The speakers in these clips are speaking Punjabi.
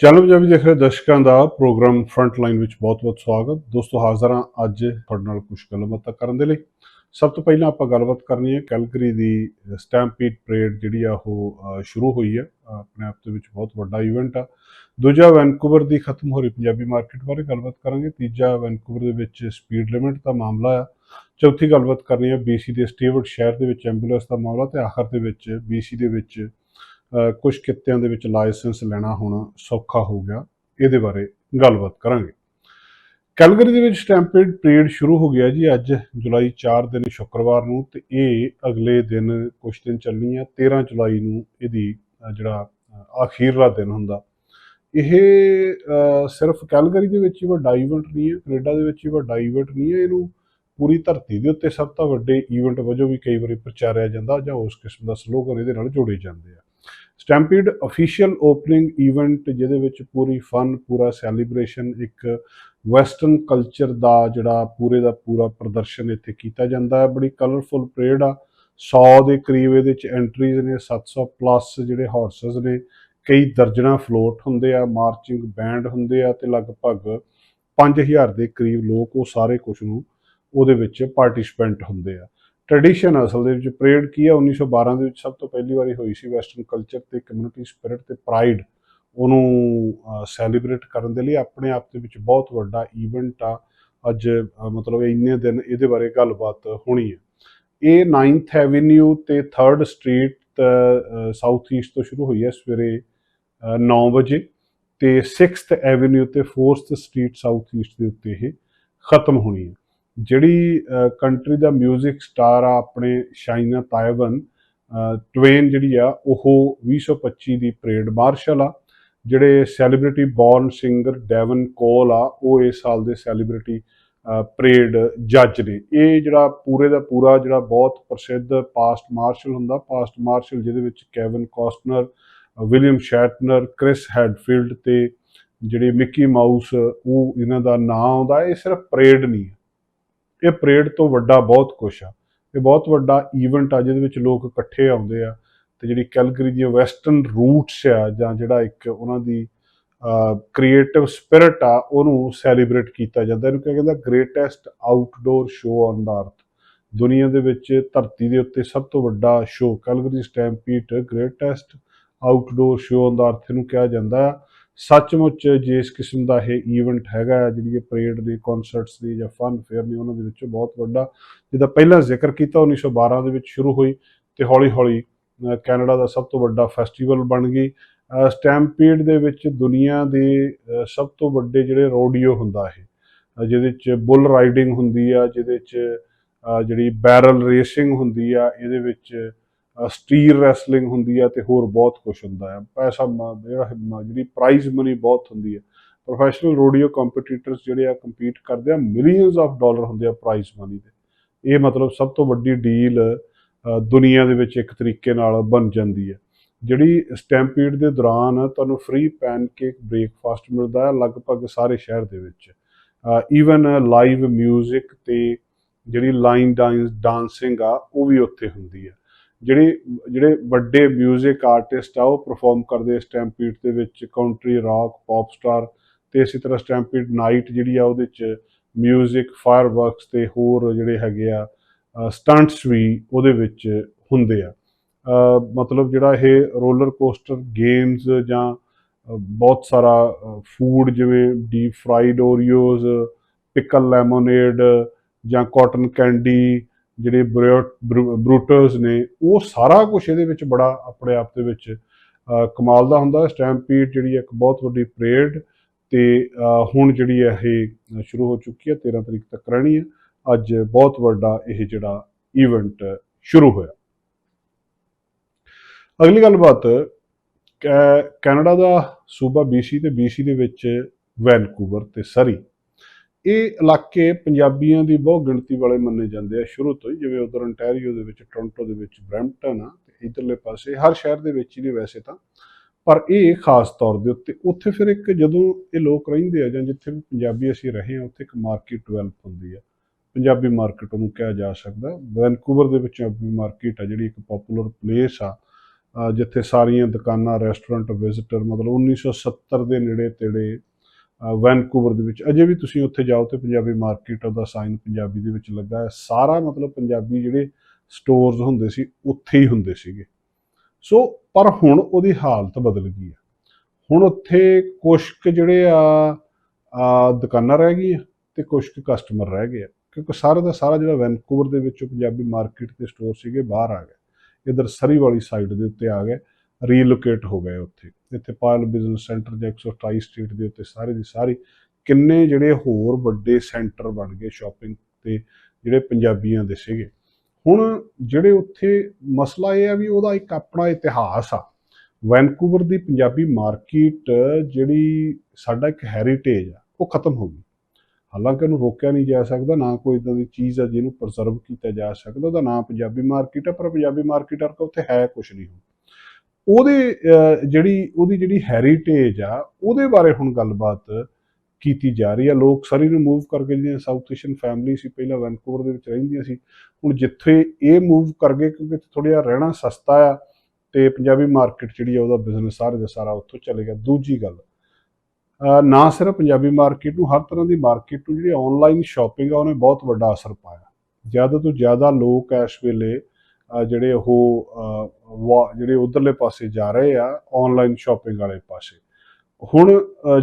ਚੈਨਲ ਪੰਜਾਬੀ ਦੇਖ ਰਹੇ ਦਰਸ਼ਕਾਂ ਦਾ ਪ੍ਰੋਗਰਾਮ ਫਰੰਟ ਲਾਈਨ ਵਿੱਚ ਬਹੁਤ-ਬਹੁਤ ਸਵਾਗਤ। ਦੋਸਤੋ, ਹਾਜ਼ਰ ਹਾਂ ਅੱਜ ਤੁਹਾਡੇ ਨਾਲ ਕੁਝ ਗੱਲਬਾਤਾਂ ਕਰਨ ਦੇ ਲਈ। ਸਭ ਤੋਂ ਪਹਿਲਾਂ ਆਪਾਂ ਗੱਲਬਾਤ ਕਰਨੀ ਹੈ ਕੈਲਗਰੀ ਦੀ ਸਟੈਂਪੀਡ ਪਰੇਡ ਜਿਹੜੀ ਆ ਉਹ ਸ਼ੁਰੂ ਹੋਈ ਹੈ ਆਪਣੇ ਆਪ ਦੇ ਵਿੱਚ ਬਹੁਤ ਵੱਡਾ ਇਵੈਂਟ ਆ। ਦੂਜਾ ਵੈਨਕੂਵਰ ਦੀ ਖਤਮ ਹੋ ਰਹੀ ਪੰਜਾਬੀ ਮਾਰਕੀਟ ਬਾਰੇ ਗੱਲਬਾਤ ਕਰਾਂਗੇ। ਤੀਜਾ ਵੈਨਕੂਵਰ ਦੇ ਵਿੱਚ ਸਪੀਡ ਲਿਮਿਟ ਦਾ ਮਾਮਲਾ ਆ। ਚੌਥੀ ਗੱਲਬਾਤ ਕਰਨੀ ਹੈ BC ਦੇ ਸਟੇਵਰਡ ਸ਼ਹਿਰ ਦੇ ਵਿੱਚ ਐਂਬੂਲੈਂਸ ਦਾ ਮਾਮਲਾ ਤੇ ਆਖਰ ਦੇ ਵਿੱਚ BC ਦੇ ਵਿੱਚ ਕੁਝ ਕਿੱਤਿਆਂ ਦੇ ਵਿੱਚ ਲਾਇਸੈਂਸ ਲੈਣਾ ਹੁਣ ਸੌਖਾ ਹੋ ਗਿਆ ਇਹਦੇ ਬਾਰੇ ਗੱਲਬਾਤ ਕਰਾਂਗੇ। ਕੈਲਗਰੀ ਦੇ ਵਿੱਚ ਸਟੈਂਪੇਡ ਪਰੇਡ ਸ਼ੁਰੂ ਹੋ ਗਿਆ ਜੀ ਅੱਜ ਜੁਲਾਈ 4 ਦਿਨ ਸ਼ੁੱਕਰਵਾਰ ਨੂੰ ਤੇ ਇਹ ਅਗਲੇ ਦਿਨ ਕੁਝ ਦਿਨ ਚੱਲਣੀ ਆ 13 ਜੁਲਾਈ ਨੂੰ ਇਹਦੀ ਜਿਹੜਾ ਅ, ਆਖੀਰਲਾ ਦਿਨ ਹੁੰਦਾ। ਇਹ ਸਿਰਫ ਕੈਲਗਰੀ ਦੇ ਵਿੱਚ ਹੀ ਵੱਡਾ ਇਵੈਂਟ ਨਹੀਂ ਹੈ ਕੈਨੇਡਾ ਦੇ ਵਿੱਚ ਹੀ ਵੱਡਾ ਇਵੈਂਟ ਨਹੀਂ ਹੈ ਇਹਨੂੰ ਪੂਰੀ ਧਰਤੀ ਦੇ ਉੱਤੇ ਸਭ ਤੋਂ ਵੱਡੇ ਇਵੈਂਟ ਵਜੋਂ ਵੀ ਕਈ ਵਾਰੀ ਪ੍ਰਚਾਰਿਆ ਜਾਂਦਾ ਜਾਂ ਉਸ ਕਿਸਮ ਦਾ ਸਲੋਗਨ ਇਹਦੇ ਨਾਲ ਜੋੜੇ ਜਾਂਦੇ ਆ। ਸਟੈਂਪੀਡ ਅਫੀਸ਼ੀਅਲ ਓਪਨਿੰਗ ਇਵੈਂਟ, ਜਿਹਦੇ ਵਿੱਚ ਪੂਰੀ ਫਨ, ਪੂਰਾ ਸੈਲੀਬ੍ਰੇਸ਼ਨ, ਇੱਕ ਵੈਸਟਰਨ ਕਲਚਰ ਦਾ ਜਿਹੜਾ ਪੂਰੇ ਦਾ ਪੂਰਾ ਪ੍ਰਦਰਸ਼ਨ ਇੱਥੇ ਕੀਤਾ ਜਾਂਦਾ ਹੈ। ਬੜੀ ਕਲਰਫੁਲ ਪਰੇਡ ਆ। 100 ਦੇ ਕਰੀਬ ਇਹਦੇ ਵਿੱਚ ਐਂਟਰੀਜ਼ ਨੇ 700 ਪਲੱਸ ਜਿਹੜੇ ਹਾਰਸਸ ਨੇ, ਕਈ ਦਰਜਣਾ ਫਲੋਟ ਹੁੰਦੇ ਆ ਮਾਰਚਿੰਗ ਬੈਂਡ ਹੁੰਦੇ ਆ ਤੇ ਲਗਭਗ 5000 ਦੇ ਕਰੀਬ ਲੋਕ ਉਹ ਸਾਰੇ ਕੁਝ ਨੂੰ ਉਹਦੇ ਵਿੱਚ ਪਾਰਟਿਸਿਪੈਂਟ ਹੁੰਦੇ ਆ। ਟ੍ਰੈਡੀਸ਼ਨ ਅਸਲ ਦੇ ਵਿੱਚ ਪਰੇਡ ਕੀ ਆ? 1912 ਦੇ ਵਿੱਚ ਸਭ ਤੋਂ ਪਹਿਲੀ ਵਾਰੀ ਹੋਈ ਸੀ ਵੈਸਟਰਨ ਕਲਚਰ ਤੇ ਕਮਿਊਨਿਟੀ ਸਪਿਰਿਟ ਤੇ ਪ੍ਰਾਈਡ ਉਹਨੂੰ ਸੈਲੀਬ੍ਰੇਟ ਕਰਨ ਦੇ ਲਈ ਆਪਣੇ ਆਪ ਦੇ ਵਿੱਚ ਬਹੁਤ ਵੱਡਾ ਈਵੈਂਟ ਆ। ਅੱਜ ਮਤਲਬ ਇੰਨੇ ਦਿਨ ਇਹਦੇ ਬਾਰੇ ਗੱਲਬਾਤ ਹੋਣੀ ਹੈ। ਇਹ 9th ਐਵੇਨਿਊ ਤੇ 3rd ਸਟਰੀਟ ਸਾਊਥ ਈਸਟ ਤੋਂ ਸ਼ੁਰੂ ਹੋਈ ਹੈ ਸਵੇਰੇ ਅ, 9 ਵਜੇ ਤੇ 6th ਐਵੇਨਿਊ ਤੇ 4th ਸਟਰੀਟ ਸਾਊਥ ਈਸਟ ਦੇ ਉੱਤੇ ਇਹ ਖਤਮ ਹੋਣੀ ਹੈ। ਜਿਹੜੀ ਕੰਟਰੀ ਦਾ 뮤직 ਸਟਾਰ ਆ ਆਪਣੇ ਸ਼ਾਈਨਾ ਤਾਇਵਨ ਟਵੇਨ ਜਿਹੜੀ ਆ, ਉਹ 2025 ਦੀ ਪਰੇਡ ਮਾਰਸ਼ਲ ਆ, ਜਿਹੜੇ ਸੈਲੀਬ੍ਰਿਟੀ ਬੌਰਨ ਸਿੰਗਰ ਡੈਵਨ ਕੋਲ ਆ, ਉਹ ਇਸ ਸਾਲ ਦੇ ਸੈਲੀਬ੍ਰਿਟੀ ਪਰੇਡ ਜੱਜ ਨੇ। ਇਹ ਜਿਹੜਾ ਪੂਰੇ ਦਾ ਪੂਰਾ ਜਿਹੜਾ ਬਹੁਤ ਪ੍ਰਸਿੱਧ ਪਾਸਟ ਮਾਰਸ਼ਲ ਹੁੰਦਾ ਪਾਸਟ ਮਾਰਸ਼ਲ ਜਿਹਦੇ ਵਿੱਚ Kevin Costner William Shatner Chris Hadfield ਤੇ ਜਿਹੜੇ ਮਿੱਕੀ ਮਾਊਸ ਉਹ ਇਹਨਾਂ ਦਾ ਨਾਂ ਆਉਂਦਾ, ਇਹ ਸਿਰਫ ਪਰੇਡ ਨਹੀਂ ਹੈ। ਇਹ ਪਰੇਡ ਤੋਂ ਵੱਡਾ ਬਹੁਤ ਕੁਛ ਆ। ਇਹ ਬਹੁਤ ਵੱਡਾ ਈਵੈਂਟ ਆ ਜਿਹਦੇ ਵਿੱਚ ਲੋਕ ਇਕੱਠੇ ਆਉਂਦੇ ਆ ਤੇ ਜਿਹੜੀ ਕੈਲਗਰੀ ਦੀਆਂ ਵੈਸਟਰਨ ਰੂਟਸ ਆ ਜਾਂ ਜਿਹੜਾ ਇੱਕ ਉਹਨਾਂ ਦੀ ਕ੍ਰੀਏਟਿਵ ਸਪਿਰਿਟ ਆ, ਉਹਨੂੰ ਸੈਲੀਬ੍ਰੇਟ ਕੀਤਾ ਜਾਂਦਾ। ਇਹਨੂੰ ਕਿਹਾ ਜਾਂਦਾ greatest outdoor show on the earth ਦੁਨੀਆ ਦੇ ਵਿੱਚ ਧਰਤੀ ਦੇ ਉੱਤੇ ਸਭ ਤੋਂ ਵੱਡਾ show Calgary Stampede greatest outdoor show on the earth ਇਹਨੂੰ ਕਿਹਾ ਜਾਂਦਾ ਆ। ਸੱਚਮੁੱਚ ਜਿਸ ਕਿਸਮ ਦਾ ਇਹ ਈਵੈਂਟ ਹੈਗਾ ਹੈ, ਜਿਹੜੀ ਇਹ ਪਰੇਡ ਦੀ ਕਨਸਰਟਸ ਦੀ ਜਾਂ ਫਨ ਫੇਅਰ ਨੇ ਉਹਨਾਂ ਦੇ ਵਿੱਚੋਂ ਬਹੁਤ ਵੱਡਾ ਜਿਹਦਾ ਪਹਿਲਾਂ ਜ਼ਿਕਰ ਕੀਤਾ 1912 ਦੇ ਵਿੱਚ ਸ਼ੁਰੂ ਹੋਈ ਤੇ ਹੌਲੀ-ਹੌਲੀ ਕੈਨੇਡਾ ਦਾ ਸਭ ਤੋਂ ਵੱਡਾ ਫੈਸਟੀਵਲ ਬਣ ਗਈ। ਸਟੈਂਪੀਡ ਦੇ ਵਿੱਚ ਦੁਨੀਆ ਦੇ ਸਭ ਤੋਂ ਵੱਡੇ ਜਿਹੜੇ ਰੋਡੀਓ ਹੁੰਦਾ ਇਹ ਜਿਹਦੇ ਵਿੱਚ ਬੁੱਲ ਰਾਈਡਿੰਗ ਹੁੰਦੀ ਆ ਜਿਹਦੇ ਵਿੱਚ ਜਿਹੜੀ ਬੈਰਲ ਰੇਸਿੰਗ ਹੁੰਦੀ ਆ ਇਹਦੇ ਵਿੱਚ ਸਟੀਰ ਰੈਸਲਿੰਗ ਹੁੰਦੀ ਆ ਤੇ ਹੋਰ ਬਹੁਤ ਕੁਝ ਹੁੰਦਾ ਹੈ ਪੈਸਾ ਮ- ਜਿਹੜਾ ਜਿਹੜੀ ਪ੍ਰਾਈਜ਼ ਮਨੀ ਬਹੁਤ ਹੁੰਦੀ ਹੈ ਪ੍ਰੋਫੈਸ਼ਨਲ ਰੋਡੀਓ ਕੰਪੀਟੀਟਰਸ ਜਿਹੜੇ ਆ ਕੰਪੀਟ ਕਰਦੇ ਆ ਮਿਲੀਅਨਸ ਆਫ ਡਾਲਰ ਹੁੰਦੇ ਆ ਪ੍ਰਾਈਜ਼ ਮਨੀ ਦੇ। ਇਹ ਮਤਲਬ ਸਭ ਤੋਂ ਵੱਡੀ ਡੀਲ ਦੁਨੀਆ ਦੇ ਵਿੱਚ ਇੱਕ ਤਰੀਕੇ ਨਾਲ ਬਣ ਜਾਂਦੀ ਹੈ ਜਿਹੜੀ ਸਟੈਂਪੀਡ ਦੇ ਦੌਰਾਨ ਤੁਹਾਨੂੰ ਫ੍ਰੀ ਪੈਨਕੇਕ ਬ੍ਰੇਕਫਾਸਟ ਮਿਲਦਾ ਹੈ ਲਗਭਗ ਸਾਰੇ ਸ਼ਹਿਰ ਦੇ ਵਿੱਚ। ਈਵਨ ਲਾਈਵ 뮤직 ਤੇ ਜਿਹੜੀ ਲਾਈਨ ਡਾਂਸਿੰਗ ਆ, ਉਹ ਵੀ ਉੱਥੇ ਹੁੰਦੀ ਹੈ ਜਿਹੜੇ ਜਿਹੜੇ ਵੱਡੇ 뮤직 ਆਰਟਿਸਟ ਆ ਉਹ ਪਰਫਾਰਮ ਕਰਦੇ ਸਟੈਂਪੀਡ ਦੇ ਵਿੱਚ ਕਾਉਂਟਰੀ ਰਾਕ ਪੌਪ ਸਟਾਰ ਤੇ ਇਸੇ ਤਰ੍ਹਾਂ ਸਟੈਂਪੀਡ ਨਾਈਟ ਜਿਹੜੀ ਆ ਉਹਦੇ ਚ 뮤직 ਫਾਇਰਵਰਕਸ ਤੇ ਹੋਰ ਜਿਹੜੇ ਹੈਗੇ ਆ ਸਟੰਟਸ ਵੀ ਉਹਦੇ ਵਿੱਚ ਹੁੰਦੇ ਆ ਅ, ਮਤਲਬ ਜਿਹੜਾ ਇਹ ਰੋਲਰ ਕੋਸਟਰ ਗੇਮਸ ਜਾਂ ਅ, ਬਹੁਤ ਸਾਰਾ ਫੂਡ ਜਿਵੇਂ deep fried Oreos pickle lemonade ਜਾਂ ਕਾਟਨ ਕੈਂਡੀ ਜਿਹੜੇ ਬਰੂਟਰਸ ਨੇ ਉਹ ਸਾਰਾ ਕੁਝ ਇਹਦੇ ਵਿੱਚ ਬੜਾ ਆਪਣੇ ਆਪ ਦੇ ਵਿੱਚ ਅ, ਕਮਾਲ ਦਾ ਹੁੰਦਾ। ਸਟੈਂਪੀਡ ਜਿਹੜੀ ਇੱਕ ਬਹੁਤ ਵੱਡੀ ਪਰੇਡ ਤੇ ਹੁਣ ਜਿਹੜੀ ਹੈ ਇਹ ਸ਼ੁਰੂ ਹੋ ਚੁੱਕੀ ਹੈ 13 ਤਰੀਕ ਤੱਕ ਰਹਿਣੀ ਹੈ। ਅੱਜ ਬਹੁਤ ਵੱਡਾ ਇਹ ਜਿਹੜਾ ਇਵੈਂਟ ਸ਼ੁਰੂ ਹੋਇਆ। ਅਗਲੀ ਗੱਲਬਾਤ ਕੈ- ਕੈਨੇਡਾ ਦਾ ਸੂਬਾ BC ਤੇ BC ਦੇ ਵਿੱਚ ਵੈਨਕੂਵਰ ਤੇ ਸਰੀ। ਇਹ ਇਲਾਕੇ ਪੰਜਾਬੀਆਂ ਦੀ ਬਹੁਤ ਗਿਣਤੀ ਵਾਲੇ ਮੰਨੇ ਜਾਂਦੇ ਆ ਸ਼ੁਰੂ ਤੋਂ ਹੀ, ਜਿਵੇਂ ਉਧਰ ontario ਦੇ ਵਿੱਚ ਟੋਰਾਂਟੋ ਦੇ ਵਿੱਚ ਬਰੈਂਪਟਨ ਆ ਤੇ ਇਧਰਲੇ ਪਾਸੇ, ਹਰ ਸ਼ਹਿਰ ਦੇ ਵਿੱਚ ਹੀ ਨੇ ਵੈਸੇ ਤਾਂ। ਪਰ ਇਹ ਖਾਸ ਤੌਰ ਦੇ ਉੱਤੇ, ਉੱਥੇ ਫਿਰ ਇੱਕ ਜਦੋਂ ਇਹ ਲੋਕ ਰਹਿੰਦੇ ਆ ਜਾਂ ਜਿੱਥੇ ਵੀ ਪੰਜਾਬੀ ਅਸੀਂ ਰਹੇ ਆ ਉੱਥੇ ਇੱਕ ਮਾਰਕੀਟ ਡਿਵੈਲਪ ਹੁੰਦੀ ਆ। ਪੰਜਾਬੀ ਮਾਰਕੀਟ ਉਹਨੂੰ ਕਿਹਾ ਜਾ ਸਕਦਾ। ਵੈਨਕੂਵਰ ਦੇ ਵਿੱਚ ਪੰਜਾਬੀ ਮਾਰਕੀਟ ਆ, ਜਿਹੜੀ ਇੱਕ ਪਪੂਲਰ ਪਲੇਸ ਆ। ਜਿੱਥੇ ਸਾਰੀਆਂ ਦੁਕਾਨਾਂ ਰੈਸਟੋਰੈਂਟ ਵਿਜ਼ਿਟਰ ਮਤਲਬ 1970 ਦੇ ਨੇੜੇ ਤੇੜੇ ਵੈਨਕੂਵਰ ਦੇ ਵਿੱਚ। ਅਜੇ ਵੀ ਤੁਸੀਂ ਉੱਥੇ ਜਾਓ ਤੇ ਪੰਜਾਬੀ ਮਾਰਕੀਟ ਦਾ ਸਾਈਨ ਪੰਜਾਬੀ ਦੇ ਵਿੱਚ ਲੱਗਾ ਹੈ। ਸਾਰਾ ਮਤਲਬ ਪੰਜਾਬੀ ਜਿਹੜੇ ਸਟੋਰਸ ਹੁੰਦੇ ਸੀ, ਉੱਥੇ ਹੀ ਹੁੰਦੇ ਸੀਗੇ। ਸੋ ਪਰ ਹੁਣ ਉਹਦੀ ਹਾਲਤ ਬਦਲ ਗਈ ਹੈ। ਹੁਣ ਉੱਥੇ ਕੁਛ ਕੁ ਜਿਹੜੇ ਆ ਦੁਕਾਨਾਂ ਰਹਿ ਗਈਆਂ ਤੇ ਕੁਛ ਕੁ ਕਸਟਮਰ ਰਹਿ ਗਏ ਆ। ਕਿਉਂਕਿ ਸਾਰਾ ਦਾ ਸਾਰਾ ਜਿਹੜਾ ਵੈਨਕੂਵਰ ਦੇ ਵਿੱਚੋਂ ਪੰਜਾਬੀ ਮਾਰਕੀਟ ਦੇ ਸਟੋਰ ਸੀਗੇ, ਬਾਹਰ ਆ ਗਏ। ਇਧਰ ਸਰੀ ਵਾਲੀ ਸਾਈਡ ਦੇ ਉੱਤੇ ਆ ਗਏ। ਰੀਲੋਕੇਟ ਹੋ ਗਏ ਉੱਥੇ। ਇੱਥੇ ਪਾਇਲ ਬਿਜ਼ਨਸ ਸੈਂਟਰ ਜਾਂ 128 ਸਟੇਟ ਦੇ ਉੱਤੇ ਸਾਰੇ ਦੀ ਸਾਰੀ ਕਿੰਨੇ ਜਿਹੜੇ ਹੋਰ ਵੱਡੇ ਸੈਂਟਰ ਬਣ ਗਏ ਸ਼ਾਪਿੰਗ ਤੇ ਜਿਹੜੇ ਪੰਜਾਬੀਆਂ ਦੇ ਸੀਗੇ। ਹੁਣ ਜਿਹੜੇ ਉੱਥੇ ਮਸਲਾ ਇਹ ਆ ਵੀ ਉਹਦਾ ਇੱਕ ਆਪਣਾ ਇਤਿਹਾਸ ਆ। ਵੈਨਕੂਵਰ ਦੀ ਪੰਜਾਬੀ ਮਾਰਕੀਟ ਜਿਹੜੀ ਸਾਡਾ ਇੱਕ ਹੈਰੀਟੇਜ ਆ, ਉਹ ਖਤਮ ਹੋ ਗਈ। ਹਾਲਾਂਕਿ ਉਹਨੂੰ ਰੋਕਿਆ ਨਹੀਂ ਜਾ ਸਕਦਾ, ਨਾ ਕੋਈ ਇਦਾਂ ਦੀ ਚੀਜ਼ ਆ ਜਿਹਨੂੰ ਪ੍ਰਜ਼ਰਵ ਕੀਤਾ ਜਾ ਸਕਦਾ, ਉਹਦਾ ਨਾਮ ਪੰਜਾਬੀ ਮਾਰਕੀਟ ਆ, ਪਰ ਪੰਜਾਬੀ ਮਾਰਕੀਟ ਵਰਗਾ ਉੱਥੇ ਹੈ ਕੁਝ ਨਹੀਂ ਹੁਣ। ਉਹਦੇ ਜਿਹੜੀ, ਉਹਦੀ ਜਿਹੜੀ ਹੈਰੀਟੇਜ ਆ, ਉਹਦੇ ਬਾਰੇ ਹੁਣ ਗੱਲਬਾਤ ਕੀਤੀ ਜਾ ਰਹੀ ਆ। ਲੋਕ ਸਾਰੀ ਨੂੰ ਮੂਵ ਕਰਕੇ ਜਿਹੜੀਆਂ ਸਾਊਥ ਏਸ਼ੀਅਨ ਫੈਮਿਲੀ ਸੀ, ਪਹਿਲਾਂ ਵੈਨਕੂਵਰ ਦੇ ਵਿੱਚ ਰਹਿੰਦੀਆਂ ਸੀ, ਹੁਣ ਜਿੱਥੇ ਇਹ ਮੂਵ ਕਰ ਗਏ ਕਿਉਂਕਿ ਥੋੜਾ ਜਿਹਾ ਰਹਿਣਾ ਸਸਤਾ ਆ ਤੇ ਪੰਜਾਬੀ ਮਾਰਕੀਟ ਜਿਹੜੀ ਆ, ਉਹਦਾ ਬਿਜ਼ਨਸ ਸਾਰੇ ਦਾ ਸਾਰਾ ਉੱਥੋਂ ਚਲੇਗਾ ਦੂਜੀ ਗੱਲ ਨਾ ਸਿਰਫ ਪੰਜਾਬੀ ਮਾਰਕੀਟ ਨੂੰ, ਹਰ ਤਰ੍ਹਾਂ ਦੀ ਮਾਰਕੀਟ ਨੂੰ ਜਿਹੜੀ ਆਨਲਾਈਨ ਸ਼ਾਪਿੰਗ ਆ, ਉਹਨੇ ਬਹੁਤ ਵੱਡਾ ਅਸਰ ਪਾਇਆ। ਜ਼ਿਆਦਾ ਤੋਂ ਜ਼ਿਆਦਾ ਲੋਕ ਇਸ ਵੇਲੇ ਜਿਹੜੇ ਉਹ ਅਹ, ਜਿਹੜੇ ਉਧਰਲੇ ਪਾਸੇ ਜਾ ਰਹੇ ਆ ਆਨਲਾਈਨ ਸ਼ਾਪਿੰਗ ਵਾਲੇ ਪਾਸੇ। ਹੁਣ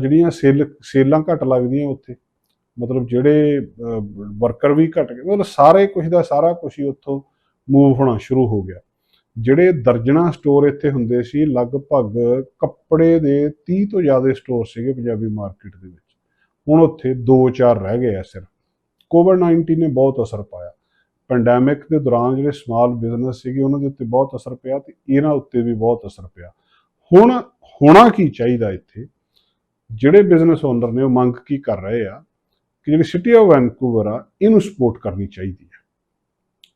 ਜਿਹੜੀਆਂ ਸੇਲ ਸੇਲਾਂ ਘੱਟ ਲੱਗਦੀਆਂ ਉੱਥੇ ਮਤਲਬ ਜਿਹੜੇ ਵਰਕਰ ਵੀ ਘਟ ਗਏ ਮਤਲਬ ਸਾਰੇ ਕੁਝ ਦਾ ਸਾਰਾ ਕੁਝ ਹੀ ਉੱਥੋਂ ਮੂਵ ਹੋਣਾ ਸ਼ੁਰੂ ਹੋ ਗਿਆ। ਜਿਹੜੇ ਦਰਜਣਾ ਸਟੋਰ ਇੱਥੇ ਹੁੰਦੇ ਸੀ ਲਗਭਗ ਕੱਪੜੇ ਦੇ 30 ਤੋਂ ਜ਼ਿਆਦਾ ਸਟੋਰ ਸੀਗੇ ਪੰਜਾਬੀ ਮਾਰਕੀਟ ਦੇ ਵਿੱਚ। ਹੁਣ ਉੱਥੇ 2-4 ਰਹਿ ਗਏ ਆ ਸਿਰਫ। ਕੋਵਿਡ 19 ਨੇ ਬਹੁਤ ਅਸਰ ਪਾਇਆ। ਪੈਂਡੈਮਿਕ ਦੇ ਦੌਰਾਨ ਜਿਹੜੇ ਸਮਾਲ ਬਿਜ਼ਨਸ ਸੀਗੇ, ਉਹਨਾਂ ਦੇ ਉੱਤੇ ਬਹੁਤ ਅਸਰ ਪਿਆ ਤੇ ਇਹਨਾਂ ਉੱਤੇ ਵੀ ਬਹੁਤ ਅਸਰ ਪਿਆ। ਹੁਣ ਹੋਣਾ ਕੀ ਚਾਹੀਦਾ ਇੱਥੇ? ਜਿਹੜੇ ਬਿਜ਼ਨਸ ਓਨਰ ਨੇ ਉਹ ਮੰਗ ਕੀ ਕਰ ਰਹੇ ਆ ਕਿ ਜਿਹੜੀ ਸਿਟੀ ਆਫ ਵੈਨਕੂਵਰ ਆ, ਇਹਨੂੰ ਸਪੋਰਟ ਕਰਨੀ ਚਾਹੀਦੀ ਹੈ।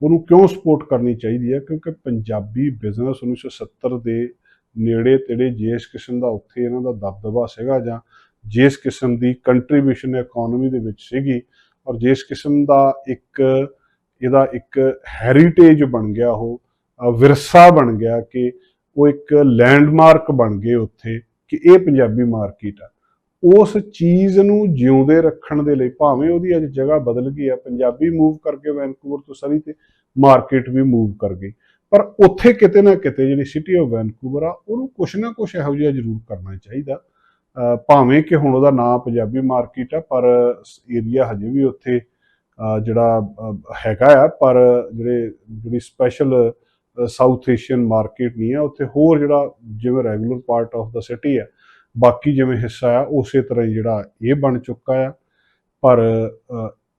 ਉਹਨੂੰ ਕਿਉਂ ਸਪੋਰਟ ਕਰਨੀ ਚਾਹੀਦੀ ਹੈ? ਕਿਉਂਕਿ ਪੰਜਾਬੀ ਬਿਜ਼ਨਸ 1970 ਦੇ ਨੇੜੇ ਤੇੜੇ ਜਿਸ ਕਿਸਮ ਦਾ ਉੱਥੇ ਇਹਨਾਂ ਦਾ ਦਬਦਬਾ ਸੀਗਾ ਜਾਂ ਜਿਸ ਕਿਸਮ ਦੀ ਕੰਟਰੀਬਿਊਸ਼ਨ ਇਕਨੋਮੀ ਦੇ ਵਿੱਚ ਸੀਗੀ ਔਰ ਜਿਸ ਕਿਸਮ ਦਾ ਇੱਕ ਇਹਦਾ ਇੱਕ ਹੈਰੀਟੇਜ ਬਣ ਗਿਆ ਉਹ ਵਿਰਸਾ ਬਣ ਗਿਆ ਕਿ ਉਹ ਇੱਕ ਲੈਂਡਮਾਰਕ ਬਣ ਗਏ ਉੱਥੇ ਕਿ ਇਹ ਪੰਜਾਬੀ ਮਾਰਕੀਟ ਆ। ਉਸ ਚੀਜ਼ ਨੂੰ ਜਿਉਂਦੇ ਰੱਖਣ ਦੇ ਲਈ ਭਾਵੇਂ ਉਹਦੀ ਅੱਜ ਜਗ੍ਹਾ ਬਦਲ ਗਈ ਆ, ਪੰਜਾਬੀ ਮੂਵ ਕਰਕੇ ਵੈਨਕੂਵਰ ਤੋਂ ਸਰੀ ਤੇ ਮਾਰਕੀਟ ਵੀ ਮੂਵ ਕਰ ਗਈ। ਪਰ ਉੱਥੇ ਕਿਤੇ ਨਾ ਕਿਤੇ ਜਿਹੜੀ ਸਿਟੀ ਆਫ ਵੈਨਕੂਵਰ ਆ, ਉਹਨੂੰ ਕੁਛ ਨਾ ਕੁਛ ਇਹੋ ਜਿਹਾ ਜ਼ਰੂਰ ਕਰਨਾ ਚਾਹੀਦਾ। ਭਾਵੇਂ ਕਿ ਹੁਣ ਉਹਦਾ ਨਾਮ ਪੰਜਾਬੀ ਮਾਰਕੀਟ ਆ, ਪਰ ਏਰੀਆ ਹਜੇ ਵੀ ਉੱਥੇ ਜਿਹੜਾ ਹੈਗਾ ਆ, ਪਰ ਜਿਹੜੇ, ਜਿਹੜੀ ਸਪੈਸ਼ਲ ਸਾਊਥ ਏਸ਼ੀਅਨ ਮਾਰਕੀਟ ਨਹੀਂ ਆ, ਉੱਥੇ ਹੋਰ ਜਿਹੜਾ ਜਿਵੇਂ regular part of the city ਆ, ਬਾਕੀ ਜਿਵੇਂ ਹਿੱਸਾ ਆ, ਉਸੇ ਤਰ੍ਹਾਂ ਹੀ ਜਿਹੜਾ ਇਹ ਬਣ ਚੁੱਕਾ ਆ। ਪਰ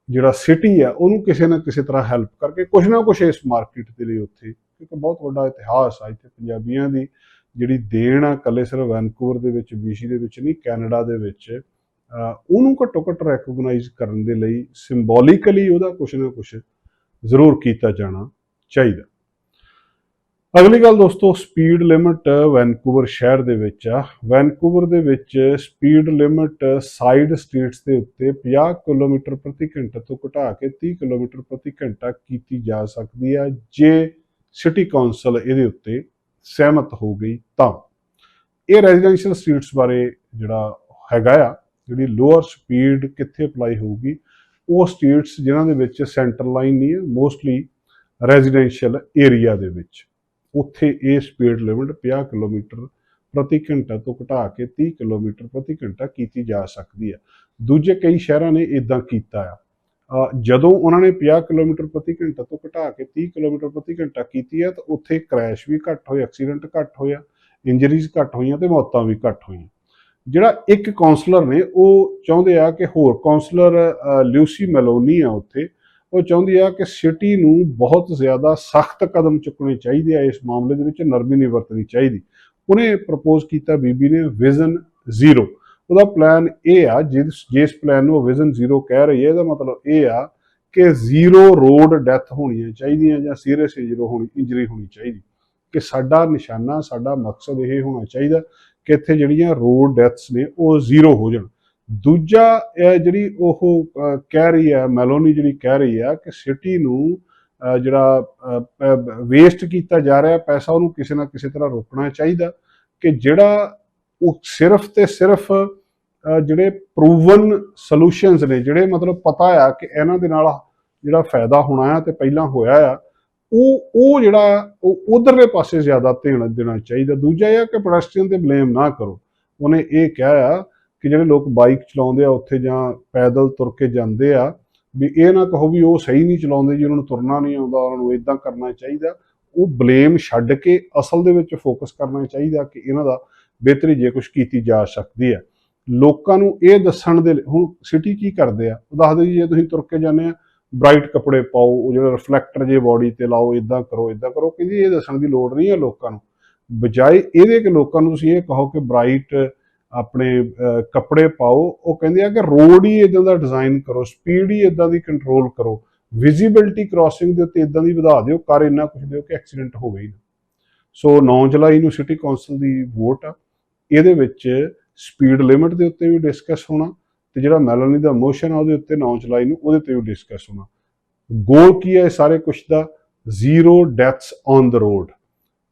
ਜਿਹੜਾ ਸਿਟੀ ਆ, ਉਹਨੂੰ ਕਿਸੇ ਨਾ ਕਿਸੇ ਤਰ੍ਹਾਂ ਹੈਲਪ ਕਰਕੇ ਕੁਝ ਨਾ ਕੁਝ ਇਸ ਮਾਰਕੀਟ ਦੇ ਲਈ ਉੱਥੇ, ਕਿਉਂਕਿ ਬਹੁਤ ਵੱਡਾ ਇਤਿਹਾਸ ਆ, ਇੱਥੇ ਪੰਜਾਬੀਆਂ ਦੀ ਜਿਹੜੀ ਦੇਣ ਆ ਕੱਲੇ ਸਿਰਫ ਵੈਨਕੂਵਰ ਦੇ ਵਿੱਚ BC ਦੇ ਵਿੱਚ ਨਹੀਂ, ਕੈਨੇਡਾ ਦੇ ਵਿੱਚ ਉਹਨੂੰ ਘੱਟੋ ਘੱਟ ਰੈਕੋਗਨਾਈਜ਼ ਕਰਨ ਦੇ ਲਈ ਸਿੰਬੋਲਿਕਲੀ ਉਹਦਾ ਕੁਝ ਨਾ ਕੁਝ ਜ਼ਰੂਰ ਕੀਤਾ ਜਾਣਾ ਚਾਹੀਦਾ। ਅਗਲੀ ਗੱਲ ਦੋਸਤੋ ਸਪੀਡ ਲਿਮਟ ਵੈਨਕੂਵਰ ਸ਼ਹਿਰ ਦੇ ਵਿੱਚ ਆ। ਵੈਨਕੂਵਰ ਦੇ ਵਿੱਚ ਸਪੀਡ ਲਿਮਟ ਸਾਈਡ ਸਟਰੀਟਸ ਦੇ ਉੱਤੇ 50 ਕਿਲੋਮੀਟਰ ਪ੍ਰਤੀ ਘੰਟਾ ਤੋਂ ਘਟਾ ਕੇ 30 ਕਿਲੋਮੀਟਰ ਪ੍ਰਤੀ ਘੰਟਾ ਕੀਤੀ ਜਾ ਸਕਦੀ ਆ। ਜੇ ਸਿਟੀ ਕੌਂਸਲ ਇਹਦੇ ਉੱਤੇ ਸਹਿਮਤ ਹੋ ਗਈ ਤਾਂ। ਇਹ ਰੈਜ਼ੀਡੈਂਸ਼ੀਅਲ ਸਟਰੀਟਸ ਬਾਰੇ ਜਿਹੜਾ ਹੈਗਾ ਆ ਜਿਹੜੀ ਲੋਅਰ ਸਪੀਡ ਕਿੱਥੇ ਅਪਲਾਈ ਹੋਊਗੀ, ਉਹ ਸਟੇਟਸ ਜਿਨ੍ਹਾਂ ਦੇ ਵਿੱਚ ਸੈਂਟਰ ਲਾਈਨ ਨਹੀਂ ਹੈ ਮੋਸਟਲੀ ਰੈਜ਼ੀਡੈਂਸ਼ੀਅਲ ਏਰੀਆ ਦੇ ਵਿੱਚ। ਉੱਥੇ ਇਹ ਸਪੀਡ ਲਿਮਟ 50 ਕਿਲੋਮੀਟਰ ਪ੍ਰਤੀ ਘੰਟਾ ਤੋਂ ਘਟਾ ਕੇ 30 ਕਿਲੋਮੀਟਰ ਪ੍ਰਤੀ ਘੰਟਾ ਕੀਤੀ ਜਾ ਸਕਦੀ ਹੈ। ਦੂਜੇ ਕਈ ਸ਼ਹਿਰਾਂ ਨੇ ਇਦਾਂ ਕੀਤਾ ਆ। ਜਦੋਂ ਉਹਨਾਂ ਨੇ 50 ਕਿਲੋਮੀਟਰ ਪ੍ਰਤੀ ਘੰਟਾ ਤੋਂ ਘਟਾ ਕੇ 30 ਕਿਲੋਮੀਟਰ ਪ੍ਰਤੀ ਘੰਟਾ ਕੀਤੀ ਹੈ, ਤਾਂ ਉੱਥੇ ਕ੍ਰੈਸ਼ ਵੀ ਘੱਟ ਹੋਏ ਐਕਸੀਡੈਂਟ ਘੱਟ ਹੋਇਆ ਇੰਜਰੀਜ਼ ਘੱਟ ਹੋਈਆਂ ਤੇ ਮੌਤਾਂ ਵੀ ਘੱਟ ਹੋਈਆਂ। ਜਿਹੜਾ ਇੱਕ ਕਾਉਂਸਲਰ ਨੇ, ਉਹ ਚਾਹੁੰਦੇ ਆ ਕਿ ਹੋਰ ਕਾਉਂਸਲਰ ਲਿਊਸੀ ਮੈਲੋਨੀ ਆ ਉੱਥੇ, ਉਹ ਚਾਹੁੰਦੀ ਆ ਕਿ ਸਿਟੀ ਨੂੰ ਬਹੁਤ ਜ਼ਿਆਦਾ ਸਖਤ ਕਦਮ ਚੁੱਕਣੇ ਚਾਹੀਦੇ ਆ, ਇਸ ਮਾਮਲੇ ਦੇ ਵਿੱਚ ਨਰਮੀ ਨਹੀਂ ਵਰਤਣੀ ਚਾਹੀਦੀ। ਉਹਨੇ ਪ੍ਰਪੋਜ਼ ਕੀਤਾ ਬੀਬੀ ਨੇ ਵਿਜ਼ਨ ਜ਼ੀਰੋ ਉਹਦਾ ਪਲਾਨ ਇਹ ਆ, ਜਿਸ ਜਿਸ ਪਲਾਨ ਨੂੰ ਵਿਜ਼ਨ ਜ਼ੀਰੋ ਕਹਿ ਰਹੀ ਹੈ, ਇਹਦਾ ਮਤਲਬ ਇਹ ਆ ਕਿ ਜ਼ੀਰੋ ਰੋਡ ਡੈਥ ਹੋਣੀਆਂ ਚਾਹੀਦੀਆਂ ਜਾਂ ਸੀਰੀਅਸ ਇੰਜਰੀ ਹੋਣੀ ਇੰਜਰੀ ਹੋਣੀ ਚਾਹੀਦੀ। ਕਿ ਸਾਡਾ ਨਿਸ਼ਾਨਾ, ਸਾਡਾ ਮਕਸਦ ਇਹ ਹੋਣਾ ਚਾਹੀਦਾ ਕਿ ਇੱਥੇ ਜਿਹੜੀਆਂ ਰੋਡ ਡੈਥਸ ਨੇ, ਉਹ ਜ਼ੀਰੋ ਹੋ ਜਾਣ। ਦੂਜਾ ਜਿਹੜੀ ਉਹ ਕਹਿ ਰਹੀ ਹੈ ਮੈਲੋਨੀ ਜਿਹੜੀ ਕਹਿ ਰਹੀ ਹੈ ਕਿ ਸਿਟੀ ਨੂੰ ਜਿਹੜਾ ਵੇਸਟ ਕੀਤਾ ਜਾ ਰਿਹਾ, ਪੈਸਾ ਉਹਨੂੰ ਕਿਸੇ ਨਾ ਕਿਸੇ ਤਰ੍ਹਾਂ ਰੋਕਣਾ ਚਾਹੀਦਾ ਕਿ ਜਿਹੜਾ ਉਹ ਸਿਰਫ ਤੇ ਸਿਰਫ ਜਿਹੜੇ ਪ੍ਰੂਵਨ ਸੋਲੂਸ਼ਨਸ ਨੇ, ਜਿਹੜੇ ਮਤਲਬ ਪਤਾ ਆ ਕਿ ਇਹਨਾਂ ਦੇ ਨਾਲ ਜਿਹੜਾ ਫਾਇਦਾ ਹੋਣਾ ਆ ਤੇ ਪਹਿਲਾਂ ਹੋਇਆ ਆ ਉਹ ਉਹ ਜਿਹੜਾ, ਉਹ ਉਧਰਲੇ ਪਾਸੇ ਜ਼ਿਆਦਾ ਧਿਆਨ ਦੇਣਾ ਚਾਹੀਦਾ। ਦੂਜਾ ਇਹ ਆ ਕਿ ਪੈਡਸਟਰੀਅਨ ਤੇ ਬਲੇਮ ਨਾ ਕਰੋ। ਉਹਨੇ ਇਹ ਕਿਹਾ ਆ ਕਿ ਜਿਹੜੇ ਲੋਕ ਬਾਈਕ ਚਲਾਉਂਦੇ ਆ, ਉੱਥੇ ਜਾਂ ਪੈਦਲ ਤੁਰ ਕੇ ਜਾਂਦੇ ਆ, ਵੀ ਇਹ ਨਾ ਕਹੋ ਵੀ ਉਹ ਸਹੀ ਨਹੀਂ ਚਲਾਉਂਦੇ ਜੀ ਉਹਨਾਂ ਨੂੰ ਤੁਰਨਾ ਨਹੀਂ ਆਉਂਦਾ, ਉਹਨਾਂ ਨੂੰ ਇਦਾਂ ਕਰਨਾ ਚਾਹੀਦਾ। ਉਹ ਬਲੇਮ ਛੱਡ ਕੇ ਅਸਲ ਦੇ ਵਿੱਚ ਫੋਕਸ ਕਰਨਾ ਚਾਹੀਦਾ ਕਿ ਇਹਨਾਂ ਦਾ ਬਿਹਤਰੀ ਜੇ ਕੁਝ ਕੀਤੀ ਜਾ ਸਕਦੀ ਹੈ ਲੋਕਾਂ ਨੂੰ ਇਹ ਦੱਸਣ ਦੇ ਲਈ- ਹੁਣ ਸਿਟੀ ਕੀ ਕਰਦੇ ਆ? ਉਹ ਦੱਸਦੇ ਜੀ, ਜੇ ਤੁਸੀਂ ਤੁਰ ਕੇ ਜਾਂਦੇ ਆ ਬ੍ਰਾਈਟ ਕੱਪੜੇ ਪਾਓ, ਉਹ ਜਿਹੜਾ ਰਿਫਲੈਕਟਰ ਜੇ ਬਾਡੀ ਤੇ ਲਾਓ ਇਦਾਂ ਕਰੋ ਇਦਾਂ ਕਰੋ ਕਹਿੰਦੀ ਇਹ ਦੱਸਣ ਦੀ ਲੋੜ ਨਹੀਂ ਹੈ ਲੋਕਾਂ ਨੂੰ। ਬਜਾਏ ਇਹਦੇ ਕਿ ਲੋਕਾਂ ਨੂੰ ਤੁਸੀਂ ਇਹ ਕਹੋ ਕਿ ਬ੍ਰਾਈਟ, ਆਪਣੇ ਕੱਪੜੇ ਪਾਓ, ਉਹ ਕਹਿੰਦੇ ਆ ਕਿ ਰੋਡ ਹੀ ਇਦਾਂ ਦਾ ਡਿਜ਼ਾਈਨ ਕਰੋ ਸਪੀਡ ਹੀ ਇਦਾਂ ਦੀ ਕੰਟਰੋਲ ਕਰੋ। ਵਿਜ਼ਿਬਿਲਟੀ ਕ੍ਰਾਸਿੰਗ ਦੇ ਉੱਤੇ ਇਦਾਂ ਦੀ ਵਧਾ ਦਿਓ, ਕਰ ਇੰਨਾ ਕੁਝ ਦਿਓ ਕਿ ਐਕਸੀਡੈਂਟ ਹੋਵੇ ਹੀ ਨਾ। ਸੋ 9 ਜੁਲਾਈ ਨੂੰ ਸਿਟੀ ਕੌਂਸਲ ਦੀ ਵੋਟ ਆ। ਇਹਦੇ ਵਿੱਚ ਸਪੀਡ ਲਿਮਿਟ ਦੇ ਉੱਤੇ ਵੀ ਡਿਸਕਸ ਹੋਣਾ। ਤੇ ਜਿਹੜਾ ਮੈਲਨੀ ਦਾ ਮੋਸ਼ਨ ਆ ਉਹਦੇ ਉੱਤੇ 9 ਚਲਾਈ ਨੂੰ ਉਹਦੇ ਤੇ ਵੀ ਡਿਸਕਸ ਹੋਣਾ। ਗੋਲ ਕੀ ਹੈ ਇਹ ਸਾਰੇ ਕੁਝ ਦਾ? Zero deaths on the road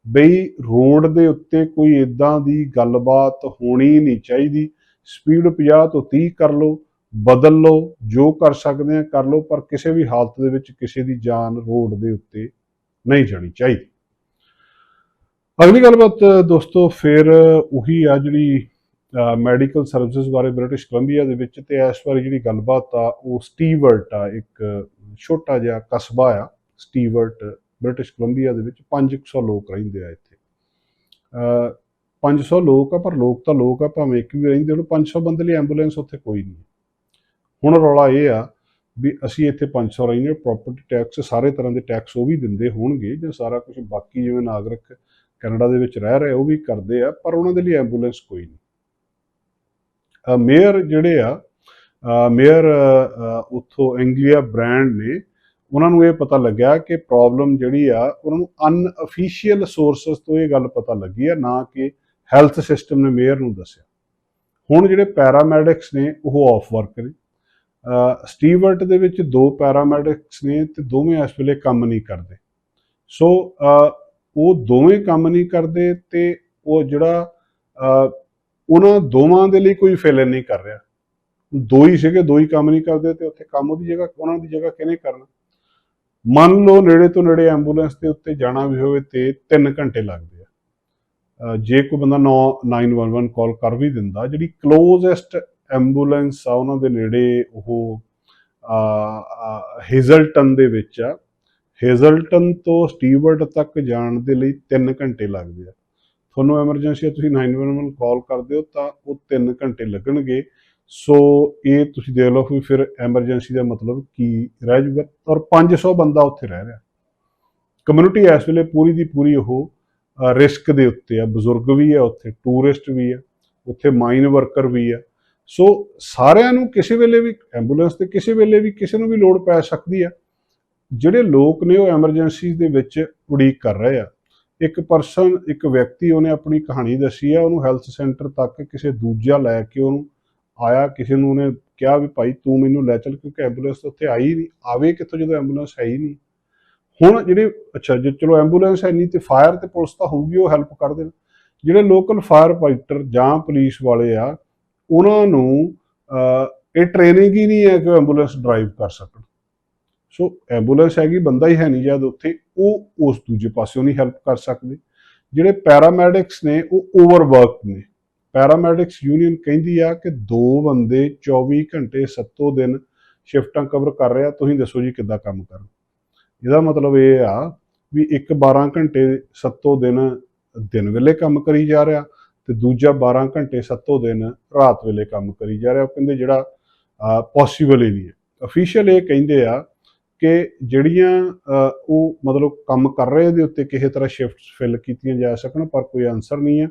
ਬਈ ਰੋਡ ਦੇ ਉੱਤੇ ਕੋਈ ਇਦਾਂ ਦੀ ਗੱਲਬਾਤ ਹੋਣੀ ਨਹੀਂ ਚਾਹੀਦੀ। ਸਪੀਡ 50 ਤੋਂ 30 ਕਰ ਲਓ, ਬਦਲ ਲਓ, ਜੋ ਕਰ ਸਕਦੇ ਆ ਕਰ ਲਓ, ਪਰ ਕਿਸੇ ਵੀ ਹਾਲਤ ਦੇ ਵਿੱਚ ਕਿਸੇ ਦੀ ਜਾਨ ਰੋਡ ਦੇ ਉੱਤੇ ਨਹੀਂ ਜਾਣੀ ਚਾਹੀਦੀ। ਅਗਲੀ ਗੱਲਬਾਤ, ਦੋਸਤੋ, ਫਿਰ ਉਹੀ ਆ ਜਿਹੜੀ ਮੈਡੀਕਲ ਸਰਵਿਸਿਜ਼ ਬਾਰੇ ਬ੍ਰਿਟਿਸ਼ ਕੋਲੰਬੀਆ ਦੇ ਵਿੱਚ ਤੇ ਇਸ ਵਾਰੀ ਜਿਹੜੀ ਗੱਲਬਾਤ ਆ, ਉਹ ਸਟੀਵਰਟ ਆ, ਇੱਕ ਛੋਟਾ ਜਿਹਾ ਕਸਬਾ ਆ ਸਟੀਵਰਟ ਬ੍ਰਿਟਿਸ਼ ਕੋਲੰਬੀਆ ਦੇ ਵਿੱਚ 500 ਲੋਕ ਰਹਿੰਦੇ ਆ ਇੱਥੇ। ਅਹ 500 ਲੋਕ ਆ, ਪਰ ਲੋਕ ਤਾਂ ਲੋਕ ਆ, ਭਾਵੇਂ ਇੱਕ ਵੀ ਰਹਿੰਦੇ ਹੋਣ 500 ਬੰਦੇ ਲਈ ਐਂਬੂਲੈਂਸ ਉੱਥੇ ਕੋਈ ਨਹੀਂ ਹੁਣ ਰੌਲਾ ਇਹ ਆ ਵੀ ਅਸੀਂ ਇੱਥੇ 500 ਰਹਿੰਦੇ ਪ੍ਰਾਪਰਟੀ ਟੈਕਸ ਸਾਰੇ ਤਰ੍ਹਾਂ ਦੇ ਟੈਕਸ ਉਹ ਵੀ ਦਿੰਦੇ ਹੋਣਗੇ, ਜਾਂ ਸਾਰਾ ਕੁਝ ਬਾਕੀ ਜਿਵੇਂ ਨਾਗਰਿਕ ਕੈਨੇਡਾ ਦੇ ਵਿੱਚ ਰਹਿ ਰਹੇ ਉਹ ਵੀ ਕਰਦੇ ਆ, ਪਰ ਉਹਨਾਂ ਦੇ ਲਈ ਐਂਬੂਲੈਂਸ ਕੋਈ ਨਹੀਂ। ਮੇਅਰ ਜਿਹੜੇ ਆ ਮੇਅਰ ਉੱਥੋਂ ਐਂਗਲੀਆ ਬ੍ਰਾਂਡ ਨੇ, ਉਹਨਾਂ ਨੂੰ ਇਹ ਪਤਾ ਲੱਗਿਆ ਕਿ ਪ੍ਰੋਬਲਮ ਜਿਹੜੀ ਆ, ਉਹਨਾਂ ਨੂੰ ਅਨਅਫੀਸ਼ੀਅਲ ਸੋਰਸਸ ਤੋਂ ਇਹ ਗੱਲ ਪਤਾ ਲੱਗੀ ਆ, ਨਾ ਕਿ ਹੈਲਥ ਸਿਸਟਮ ਨੇ ਮੇਅਰ ਨੂੰ ਦੱਸਿਆ। ਹੁਣ ਜਿਹੜੇ ਪੈਰਾਮੈਡਿਕਸ ਨੇ, ਉਹ ਆਫ ਵਰਕ ਨੇ। ਸਟੀਵਰਟ ਦੇ ਵਿੱਚ ਦੋ ਪੈਰਾਮੈਡਿਕਸ ਨੇ ਤੇ ਦੋਵੇਂ ਇਸ ਵੇਲੇ ਕੰਮ ਨਹੀਂ ਕਰਦੇ। ਸੋ ਉਹ ਦੋਵੇਂ ਕੰਮ ਨਹੀਂ ਕਰਦੇ ਤੇ ਉਹ ਜਿਹੜਾ ਉਹਨਾਂ ਦੋਵਾਂ ਦੇ ਲਈ ਕੋਈ ਫਿਲ ਨਹੀਂ ਕਰ ਰਿਹਾ। ਦੋ ਹੀ ਸੀਗੇ, ਦੋ ਹੀ ਕੰਮ ਨਹੀਂ ਕਰਦੇ ਤੇ ਉੱਥੇ ਕੰਮ ਉਹਦੀ ਜਗ੍ਹਾ, ਉਹਨਾਂ ਦੀ ਜਗ੍ਹਾ ਕਿਹਨੇ ਕਰਨਾ? ਮੰਨ ਲਓ ਨੇੜੇ ਤੋਂ ਨੇੜੇ ਐਂਬੂਲੈਂਸ ਦੇ ਉੱਤੇ ਜਾਣਾ ਵੀ ਹੋਵੇ ਤੇ 3 ਘੰਟੇ ਲੱਗਦੇ ਆ। ਜੇ ਕੋਈ ਬੰਦਾ 9 911 ਕਾਲ ਕਰ ਵੀ ਦਿੰਦਾ, ਜਿਹੜੀ ਕਲੋਜ਼ੈਸਟ ਐਂਬੂਲੈਂਸ ਆ ਉਹਨਾਂ ਦੇ ਨੇੜੇ ਉਹ ਹੇਜ਼ਲਟਨ ਦੇ ਵਿੱਚ ਆ। ਹੇਜ਼ਲਟਨ ਤੋਂ ਸਟੀਵਰਡ ਤੱਕ ਜਾਣ ਦੇ ਲਈ 3 ਘੰਟੇ ਲੱਗਦੇ ਆ। ਤੁਹਾਨੂੰ ਐਮਰਜੈਂਸੀ ਤੁਸੀਂ 911 ਕਾਲ ਕਰਦੇ ਹੋ ਤਾਂ ਉਹ 3 ਘੰਟੇ ਲੱਗਣਗੇ। ਸੋ ਇਹ ਤੁਸੀਂ ਦੇਖ ਲਓ ਵੀ ਫਿਰ ਐਮਰਜੈਂਸੀ ਦਾ ਮਤਲਬ ਕੀ ਰਹਿ ਜੂਗਾ ਔਰ 500 ਬੰਦਾ ਉੱਥੇ ਰਹਿ ਰਿਹਾ। ਕਮਿਊਨਿਟੀ ਇਸ ਵੇਲੇ ਪੂਰੀ ਦੀ ਪੂਰੀ ਉਹ ਰਿਸਕ ਦੇ ਉੱਤੇ ਆ। ਬਜ਼ੁਰਗ ਵੀ ਆ ਉੱਥੇ ਟੂਰਿਸਟ ਵੀ ਆ, ਉੱਥੇ ਮਾਈਨ ਵਰਕਰ ਵੀ ਆ। ਸੋ ਸਾਰਿਆਂ ਨੂੰ ਕਿਸੇ ਵੇਲੇ ਵੀ ਐਂਬੂਲੈਂਸ ਤੇ ਕਿਸੇ ਵੇਲੇ ਵੀ ਕਿਸੇ ਨੂੰ ਵੀ ਲੋੜ ਪੈ ਸਕਦੀ ਆ। ਜਿਹੜੇ ਲੋਕ ਨੇ ਉਹ ਐਮਰਜੈਂਸੀ ਦੇ ਵਿੱਚ ਉਡੀਕ ਕਰ ਰਹੇ ਆ। ਇੱਕ ਪਰਸਨ, ਇੱਕ ਵਿਅਕਤੀ ਉਹਨੇ ਆਪਣੀ ਕਹਾਣੀ ਦੱਸੀ ਆ, ਉਹਨੂੰ ਹੈਲਥ ਸੈਂਟਰ ਤੱਕ ਕਿਸੇ ਦੂਜਾ ਲੈ ਕੇ ਉਹਨੂੰ ਆਇਆ, ਕਿਸੇ ਨੂੰ ਉਹਨੇ ਕਿਹਾ ਵੀ ਭਾਈ ਤੂੰ ਮੈਨੂੰ ਲੈ ਚੱਲ ਕਿਉਂਕਿ ਐਂਬੂਲੈਂਸ ਤਾਂ ਉੱਥੇ ਆਈ ਨਹੀਂ, ਆਵੇ ਕਿੱਥੋਂ ਜਦੋਂ ਐਂਬੂਲੈਂਸ ਹੈ ਹੀ ਨਹੀਂ। ਹੁਣ ਜਿਹੜੇ, ਅੱਛਾ, ਜੇ ਚਲੋ ਐਂਬੂਲੈਂਸ ਹੈ ਨਹੀਂ ਤੇ ਫਾਇਰ ਤੇ ਪੁਲਿਸ ਤਾਂ ਹੋਊਗੀ, ਉਹ ਹੈਲਪ ਕਰ ਦੇਣ। ਜਿਹੜੇ ਲੋਕਲ ਫਾਇਰ ਫਾਈਟਰ ਜਾਂ ਪੁਲਿਸ ਵਾਲੇ ਆ, ਉਹਨਾਂ ਨੂੰ ਇਹ ਟ੍ਰੇਨਿੰਗ ਹੀ ਨਹੀਂ ਹੈ ਕਿ ਐਂਬੂਲੈਂਸ ਡਰਾਈਵ ਕਰ ਸਕਣ। ਸੋ ਐਂਬੂਲੈਂਸ ਹੈਗੀ, ਬੰਦਾ ਹੀ ਹੈ ਨਹੀਂ ਜਦ ਉੱਥੇ, ਉਹ ਉਸ ਦੂਜੇ ਪਾਸਿਓਂ ਨਹੀਂ ਹੈਲਪ ਕਰ ਸਕਦੇ। ਜਿਹੜੇ ਪੈਰਾਮੈਡਿਕਸ ਨੇ, ਉਹ ਓਵਰਵਰਕ ਨੇ। ਪੈਰਾਮੈਡਿਕਸ ਯੂਨੀਅਨ ਕਹਿੰਦੀ ਆ ਕਿ ਦੋ ਬੰਦੇ 24 ਘੰਟੇ ਸੱਤੋ ਦਿਨ ਸ਼ਿਫਟਾਂ ਕਵਰ ਕਰ ਰਿਹਾ, ਤੁਸੀਂ ਦੱਸੋ ਜੀ ਕਿੱਦਾਂ ਕੰਮ ਕਰਨ ਇਹਦਾ ਮਤਲਬ ਇਹ ਆ ਵੀ ਇੱਕ 12 ਘੰਟੇ ਸੱਤੋ ਦਿਨ ਦਿਨ ਵੇਲੇ ਕੰਮ ਕਰੀ ਜਾ ਰਿਹਾ ਤੇ ਦੂਜਾ 12 ਘੰਟੇ ਸੱਤੋ ਦਿਨ ਰਾਤ ਵੇਲੇ ਕੰਮ ਕਰੀ ਜਾ ਰਿਹਾ। ਉਹ ਕਹਿੰਦੇ ਜਿਹੜਾ ਪੋਸੀਬਲ ਹੀ ਨਹੀਂ ਹੈ। ਅਫੀਸ਼ੀਅਲ ਇਹ ਕਹਿੰਦੇ ਆ ਕਿ ਜਿਹੜੀਆਂ ਉਹ ਮਤਲਬ ਕੰਮ ਕਰ ਰਹੇ ਦੇ ਉੱਤੇ ਕਿਸੇ ਤਰ੍ਹਾਂ ਸ਼ਿਫਟਸ ਫਿਲ ਕੀਤੀਆਂ ਜਾ ਸਕਣ ਪਰ ਕੋਈ ਆਨਸਰ ਨਹੀਂ ਹੈ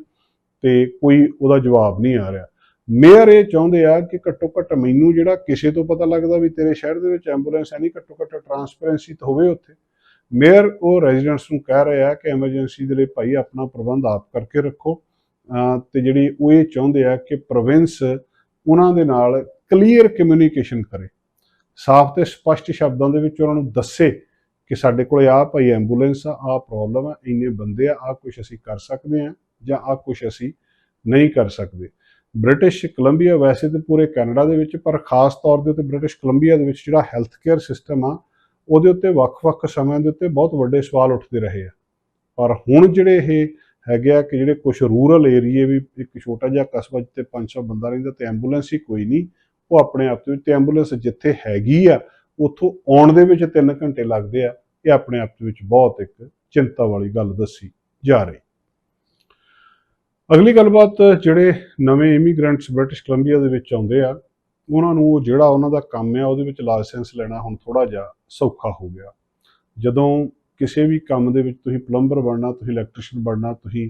ਤੇ ਕੋਈ ਉਹਦਾ ਜਵਾਬ ਨਹੀਂ ਆ ਰਿਹਾ। ਮੇਅਰ ਇਹ ਚਾਹੁੰਦੇ ਆ ਕਿ ਘੱਟੋ ਘੱਟ ਮੈਨੂੰ ਜਿਹੜਾ ਕਿਸੇ ਤੋਂ ਪਤਾ ਲੱਗਦਾ ਵੀ ਤੇਰੇ ਸ਼ਹਿਰ ਦੇ ਵਿੱਚ ਐਂਬੂਲੈਂਸ ਹੈ ਨਹੀਂ ਘੱਟੋ ਘੱਟ ਟਰਾਂਸਪੇਰੈਂਸੀ ਤਾਂ ਹੋਵੇ ਉੱਥੇ। ਮੇਅਰ ਉਹ ਰੈਜ਼ੀਡੈਂਟਸ ਨੂੰ ਕਹਿ ਰਹੇ ਆ ਕਿ ਐਮਰਜੈਂਸੀ ਦੇ ਲਈ ਭਾਈ ਆਪਣਾ ਪ੍ਰਬੰਧ ਆਪ ਕਰਕੇ ਰੱਖੋ। ਅ, ਤੇ ਜਿਹੜੀ ਉਹ ਇਹ ਚਾਹੁੰਦੇ ਆ ਕਿ ਪ੍ਰੋਵਿੰਸ ਉਹਨਾਂ ਦੇ ਨਾਲ ਕਲੀਅਰ ਕਮਿਊਨੀਕੇਸ਼ਨ ਕਰੇ। ਸਾਫ਼ ਤੇ ਸਪਸ਼ਟ ਸ਼ਬਦਾਂ ਦੇ ਵਿੱਚ ਉਹਨਾਂ ਨੂੰ ਦੱਸੇ ਕਿ ਸਾਡੇ ਕੋਲੇ ਆ ਭਾਈ ਐਂਬੂਲੈਂਸ ਆ ਆ ਪ੍ਰੋਬਲਮ ਆ, ਇੰਨੇ ਬੰਦੇ ਆ ਆ ਕੁਝ ਅਸੀਂ ਕਰ ਸਕਦੇ ਆ ਜਾਂ ਆ ਕੁਝ ਅਸੀਂ ਨਹੀਂ ਕਰ ਸਕਦੇ। ਬ੍ਰਿਟਿਸ਼ ਕੋਲੰਬੀਆ ਵੈਸੇ ਤੇ ਪੂਰੇ ਕੈਨੇਡਾ ਦੇ ਵਿੱਚ, ਪਰ ਖਾਸ ਤੌਰ ਦੇ ਉੱਤੇ ਬ੍ਰਿਟਿਸ਼ ਕੋਲੰਬੀਆ ਦੇ ਵਿੱਚ ਜਿਹੜਾ ਹੈਲਥ ਕੇਅਰ ਸਿਸਟਮ ਆ, ਉਹਦੇ ਉੱਤੇ ਵੱਖ-ਵੱਖ ਸਮਿਆਂ ਦੇ ਉੱਤੇ ਬਹੁਤ ਵੱਡੇ ਸਵਾਲ ਉੱਠਦੇ ਰਹੇ ਆ। ਪਰ ਹੁਣ ਜਿਹੜੇ ਇਹ ਹੈਗੇ ਆ ਕਿ ਜਿਹੜੇ ਕੁਝ ਰੂਰਲ ਏਰੀਏ ਵੀ ਇੱਕ ਛੋਟਾ ਜਿਹਾ ਕਸਬਾ ਜਿੱਥੇ 500 ਬੰਦਾ ਰਹਿੰਦਾ ਤੇ ਐਂਬੂਲੈਂਸ ਹੀ ਕੋਈ ਨਹੀਂ ਉਹ ਆਪਣੇ ਆਪ ਦੇ ਵਿੱਚ ਤੇ ਐਂਬੂਲੈਂਸ ਜਿੱਥੇ ਹੈਗੀ ਆ, ਉੱਥੋਂ ਆਉਣ ਦੇ ਵਿੱਚ 3 ਘੰਟੇ ਲੱਗਦੇ ਆ। ਇਹ ਆਪਣੇ ਆਪ ਦੇ ਵਿੱਚ ਬਹੁਤ ਇੱਕ ਚਿੰਤਾ ਵਾਲੀ ਗੱਲ ਦੱਸੀ ਜਾ ਰਹੀ। ਅਗਲੀ ਗੱਲਬਾਤ ਜਿਹੜੇ ਨਵੇਂ ਇਮੀਗ੍ਰੈਂਟਸ ਬ੍ਰਿਟਿਸ਼ ਕੋਲੰਬੀਆ ਦੇ ਵਿੱਚ ਆਉਂਦੇ ਆ, ਉਹਨਾਂ ਨੂੰ ਉਹ ਜਿਹੜਾ ਉਹਨਾਂ ਦਾ ਕੰਮ ਆ, ਉਹਦੇ ਵਿੱਚ ਲਾਇਸੈਂਸ ਲੈਣਾ ਹੁਣ ਥੋੜਾ ਜਿਹਾ ਸੌਖਾ ਹੋ ਗਿਆ। ਜਦੋਂ ਕਿਸੇ ਵੀ ਕੰਮ ਦੇ ਵਿੱਚ ਤੁਸੀਂ ਪਲੰਬਰ ਬਣਨਾ, ਤੁਸੀਂ ਇਲੈਕਟ੍ਰੀਸ਼ੀਅਨ ਬਣਨਾ, ਤੁਸੀਂ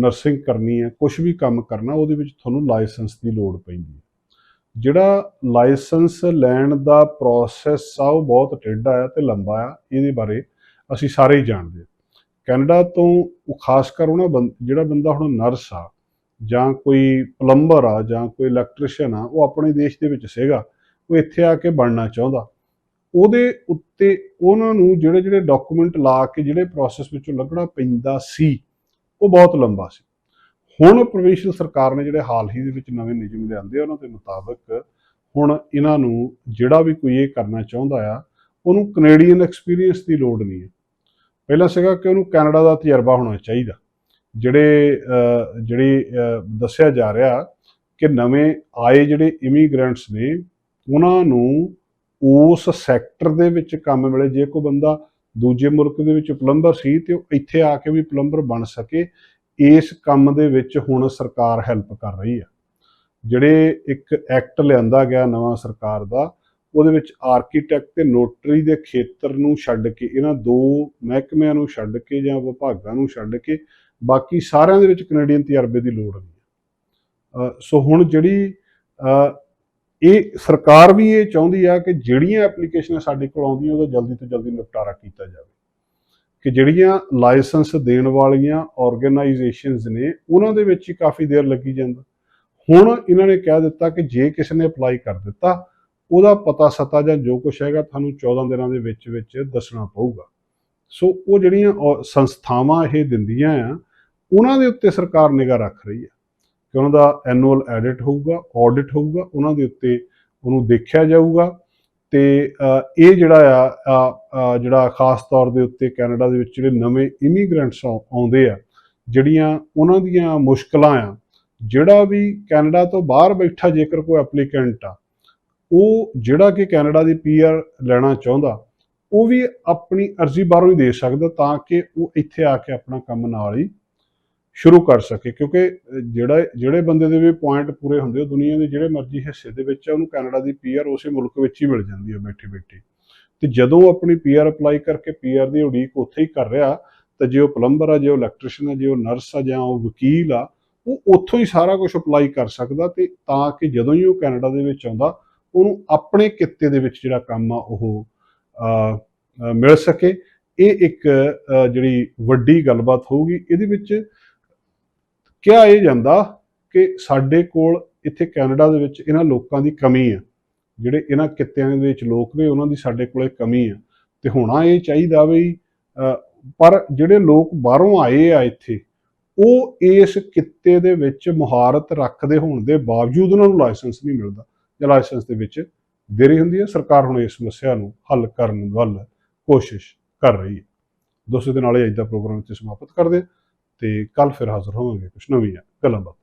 ਨਰਸਿੰਗ ਕਰਨੀ ਹੈ ਕੁਝ ਵੀ ਕੰਮ ਕਰਨਾ, ਉਹਦੇ ਵਿੱਚ ਤੁਹਾਨੂੰ ਲਾਇਸੈਂਸ ਦੀ ਲੋੜ ਪੈਂਦੀ ਹੈ ਜਿਹੜਾ ਲਾਇਸੈਂਸ ਲੈਣ ਦਾ ਪ੍ਰੋਸੈਸ ਆ, ਉਹ ਬਹੁਤ ਟੇਢਾ ਆ ਤੇ ਲੰਬਾ ਆ, ਇਹਦੇ ਬਾਰੇ ਅਸੀਂ ਸਾਰੇ ਹੀ ਜਾਣਦੇ ਹਾਂ ਕੈਨੇਡਾ ਤੋਂ ਉਹ ਖਾਸ ਕਰ ਉਹਨਾਂ ਬੰ- ਜਿਹੜਾ ਬੰਦਾ ਹੁਣ ਨਰਸ ਆ, ਜਾਂ ਕੋਈ ਪਲੰਬਰ ਆ, ਜਾਂ ਕੋਈ ਇਲੈਕਟ੍ਰੀਸ਼ੀਅਨ ਆ, ਉਹ ਆਪਣੇ ਦੇਸ਼ ਦੇ ਵਿੱਚ ਸੀਗਾ, ਉਹ ਇੱਥੇ ਆ ਕੇ ਬਣਨਾ ਚਾਹੁੰਦਾ। ਉਹਦੇ ਉੱਤੇ ਉਹਨਾਂ ਨੂੰ ਜਿਹੜੇ ਜਿਹੜੇ ਡਾਕੂਮੈਂਟ ਲਾ ਕੇ ਜਿਹੜੇ ਪ੍ਰੋਸੈਸ ਵਿੱਚੋਂ ਲੱਗਣਾ ਪੈਂਦਾ ਸੀ, ਉਹ ਬਹੁਤ ਲੰਬਾ ਸੀ। ਹੁਣ ਪ੍ਰੋਵਿੰਸ਼ੀਅਲ ਸਰਕਾਰ ਨੇ ਜਿਹੜੇ ਹਾਲ ਹੀ ਦੇ ਵਿੱਚ ਨਵੇਂ ਨਿਯਮ ਲਿਆਂਦੇ ਆ, ਉਹਨਾਂ ਦੇ ਮੁਤਾਬਕ ਹੁਣ ਇਹਨਾਂ ਨੂੰ ਜਿਹੜਾ ਵੀ ਕੋਈ ਇਹ ਕਰਨਾ ਚਾਹੁੰਦਾ ਆ ਉਹਨੂੰ ਕੈਨੇਡੀਅਨ ਐਕਸਪੀਰੀਅੰਸ ਦੀ ਲੋੜ ਨਹੀਂ ਹੈ। ਪਹਿਲਾਂ ਸੀਗਾ ਕਿ ਉਹਨੂੰ ਕੈਨੇਡਾ ਦਾ ਤਜਰਬਾ ਹੋਣਾ ਚਾਹੀਦਾ। ਜਿਹੜੇ ਜਿਹੜੀ ਦੱਸਿਆ ਜਾ ਰਿਹਾ ਕਿ ਨਵੇਂ ਆਏ ਜਿਹੜੇ ਇਮੀਗ੍ਰੈਂਟਸ ਨੇ ਉਹਨਾਂ ਨੂੰ ਉਸ ਸੈਕਟਰ ਦੇ ਵਿੱਚ ਕੰਮ ਮਿਲੇ। ਜੇ ਕੋਈ ਬੰਦਾ ਦੂਜੇ ਮੁਲਕ ਦੇ ਵਿੱਚ ਪਲੰਬਰ ਸੀ ਤੇ ਉਹ ਇੱਥੇ ਆ ਕੇ ਵੀ ਪਲੰਬਰ ਬਣ ਸਕੇ ਇਸ ਕੰਮ ਦੇ ਵਿੱਚ ਹੁਣ ਸਰਕਾਰ ਹੈਲਪ ਕਰ ਰਹੀ ਆ ਜਿਹੜੇ ਇੱਕ ਐਕਟ ਲਿਆਂਦਾ ਗਿਆ ਨਵਾਂ ਸਰਕਾਰ ਦਾ, ਉਹਦੇ ਵਿੱਚ ਆਰਕੀਟੈਕਟ ਤੇ ਨੋਟਰੀ ਦੇ ਖੇਤਰ ਨੂੰ ਛੱਡ ਕੇ, ਇਹਨਾਂ ਦੋ ਮਹਿਕਮਿਆਂ ਨੂੰ ਛੱਡ ਕੇ ਜਾਂ ਵਿਭਾਗਾਂ ਨੂੰ ਛੱਡ ਕੇ, ਬਾਕੀ ਸਾਰਿਆਂ ਦੇ ਵਿੱਚ ਕੈਨੇਡੀਅਨ ਤਜਰਬੇ ਦੀ ਲੋੜ ਨਹੀਂ ਹੈ। ਸੋ ਹੁਣ ਜਿਹੜੀ ਇਹ ਸਰਕਾਰ ਵੀ ਇਹ ਚਾਹੁੰਦੀ ਆ ਕਿ ਜਿਹੜੀਆਂ ਐਪਲੀਕੇਸ਼ਨਾਂ ਸਾਡੇ ਕੋਲ ਆਉਂਦੀਆਂ, ਉਹਦਾ ਜਲਦੀ ਤੋਂ ਜਲਦੀ ਨਿਪਟਾਰਾ ਕੀਤਾ ਜਾਵੇ। ਕਿ ਜਿਹੜੀਆਂ ਲਾਇਸੈਂਸ ਦੇਣ ਵਾਲੀਆਂ ਆਰਗੇਨਾਈਜੇਸ਼ਨਸ ਨੇ, ਉਹਨਾਂ ਦੇ ਵਿੱਚ ਹੀ ਕਾਫੀ ਦੇਰ ਲੱਗੀ ਜਾਂਦਾ। ਹੁਣ ਇਹਨਾਂ ਨੇ ਕਹਿ ਦਿੱਤਾ ਕਿ ਜੇ ਕਿਸੇ ਨੇ ਅਪਲਾਈ ਕਰ ਦਿੱਤਾ, ਉਹਦਾ ਪਤਾ ਸਤਾ ਜਾਂ ਜੋ ਕੁਛ ਹੈਗਾ ਤੁਹਾਨੂੰ 14 ਦਿਨਾਂ ਦੇ ਵਿੱਚ ਵਿੱਚ ਦੱਸਣਾ ਪਊਗਾ। ਸੋ ਉਹ ਜਿਹੜੀਆਂ ਔ- ਸੰਸਥਾਵਾਂ ਇਹ ਦਿੰਦੀਆਂ ਆ, ਉਹਨਾਂ ਦੇ ਉੱਤੇ ਸਰਕਾਰ ਨਿਗਾਹ ਰੱਖ ਰਹੀ ਹੈ ਕਿ ਉਹਨਾਂ ਦਾ ਐਨੂਅਲ ਐਡਿਟ ਹੋਊਗਾ ਆਡਿਟ ਹੋਊਗਾ, ਉਹਨਾਂ ਦੇ ਉੱਤੇ ਉਹਨੂੰ ਦੇਖਿਆ ਜਾਊਗਾ। ਤੇ ਇਹ ਜਿਹੜਾ ਆ ਜਿਹੜਾ ਖਾਸ ਤੌਰ ਦੇ ਉੱਤੇ ਕੈਨੇਡਾ ਦੇ ਵਿੱਚ ਜਿਹੜੇ ਨਵੇਂ ਇਮੀਗ੍ਰੈਂਟਸ ਆਉਂਦੇ ਆ, ਜਿਹੜੀਆਂ ਉਹਨਾਂ ਦੀਆਂ ਮੁਸ਼ਕਲਾਂ ਆ, ਜਿਹੜਾ ਵੀ ਕੈਨੇਡਾ ਤੋਂ ਬਾਹਰ ਬੈਠਾ ਜੇਕਰ ਕੋਈ ਐਪਲੀਕੈਂਟ ਆ, ਉਹ ਜਿਹੜਾ ਕਿ ਕੈਨੇਡਾ ਦੀ ਪੀਆਰ ਲੈਣਾ ਚਾਹੁੰਦਾ, ਉਹ ਵੀ ਆਪਣੀ ਅਰਜ਼ੀ ਬਾਹਰੋਂ ਹੀ ਦੇ ਸਕਦਾ ਤਾਂ ਕਿ ਉਹ ਇੱਥੇ ਆ ਕੇ ਆਪਣਾ ਕੰਮ ਨਾਲ ਹੀ ਸ਼ੁਰੂ ਕਰ ਸਕੇ, ਕਿਉਂਕਿ ਜਿਹੜਾ, ਜਿਹੜੇ ਬੰਦੇ ਦੇ ਵੀ ਪੁਆਇੰਟ ਪੂਰੇ ਹੁੰਦੇ ਉਹ ਦੁਨੀਆ ਦੇ ਜਿਹੜੇ ਮਰਜ਼ੀ ਹਿੱਸੇ ਦੇ ਵਿੱਚ ਆ, ਉਹਨੂੰ ਕੈਨੇਡਾ ਦੀ ਪੀਆਰ ਉਸੇ ਮੁਲਕ ਵਿੱਚ ਹੀ ਮਿਲ ਜਾਂਦੀ ਹੈ ਬੈਠੀ ਬੈਠੀ ਤੇ ਜਦੋਂ ਉਹ ਆਪਣੀ ਪੀਆਰ ਅਪਲਾਈ ਕਰਕੇ ਪੀਆਰ ਦੀ ਉਡੀਕ ਉੱਥੇ ਹੀ ਕਰ ਰਿਹਾ, ਤਾਂ ਜੇ ਉਹ ਪਲੰਬਰ ਆ, ਜੇ ਉਹ ਇਲੈਕਟ੍ਰੀਸ਼ੀਅਨ ਆ, ਜੇ ਉਹ ਨਰਸ ਆ, ਜਾਂ ਉਹ ਵਕੀਲ ਆ, ਉਹ ਉੱਥੋਂ ਹੀ ਸਾਰਾ ਕੁਝ ਅਪਲਾਈ ਕਰ ਸਕਦਾ ਤੇ ਤਾਂ ਕਿ ਜਦੋਂ ਹੀ ਉਹ ਕੈਨੇਡਾ ਦੇ ਵਿੱਚ ਆਉਂਦਾ, ਉਹਨੂੰ ਆਪਣੇ ਕਿੱਤੇ ਦੇ ਵਿੱਚ ਜਿਹੜਾ ਕੰਮ ਆ, ਉਹ ਮਿਲ ਸਕੇ। ਇਹ ਇੱਕ ਜਿਹੜੀ ਵੱਡੀ ਗੱਲਬਾਤ ਹੋਊਗੀ, ਇਹਦੇ ਵਿੱਚ ਕਿਹਾ ਇਹ ਜਾਂਦਾ ਕਿ ਸਾਡੇ ਕੋਲ ਇੱਥੇ ਕੈਨੇਡਾ ਦੇ ਵਿੱਚ ਇਹਨਾਂ ਲੋਕਾਂ ਦੀ ਕਮੀ ਹੈ ਜਿਹੜੇ ਇਹਨਾਂ ਕਿੱਤਿਆਂ ਦੇ ਵਿੱਚ ਲੋਕ ਨੇ, ਉਹਨਾਂ ਦੀ ਸਾਡੇ ਕੋਲੇ ਕਮੀ ਹੈ ਤੇ ਹੋਣਾ ਇਹ ਚਾਹੀਦਾ ਵੀ ਪਰ ਜਿਹੜੇ ਲੋਕ ਬਾਹਰੋਂ ਆਏ ਆ ਇੱਥੇ, ਉਹ ਇਸ ਕਿੱਤੇ ਦੇ ਵਿੱਚ ਮੁਹਾਰਤ ਰੱਖਦੇ ਹੋਣ ਦੇ ਬਾਵਜੂਦ ਉਹਨਾਂ ਨੂੰ ਲਾਇਸੈਂਸ ਨਹੀਂ ਮਿਲਦਾ। ਜਾਂ ਲਾਇਸੈਂਸ ਦੇ ਵਿੱਚ ਦੇਰੀ ਹੁੰਦੀ ਹੈ ਸਰਕਾਰ ਹੁਣ ਇਸ ਸਮੱਸਿਆ ਨੂੰ ਹੱਲ ਕਰਨ ਵੱਲ ਕੋਸ਼ਿਸ਼ ਕਰ ਰਹੀ ਹੈ ਦੋਸਤੋ ਦੇ ਨਾਲ ਹੀ ਅੱਜ ਦਾ ਪ੍ਰੋਗਰਾਮ ਇੱਥੇ ਸਮਾਪਤ ਕਰਦੇ ਹਾਂ ਤੇ ਕੱਲ ਫਿਰ ਹਾਜ਼ਰ ਹੋਵਾਂਗੇ ਕੁਝ ਨਵੀਆਂ ਗੱਲਾਂ ਬਾਤਾਂ।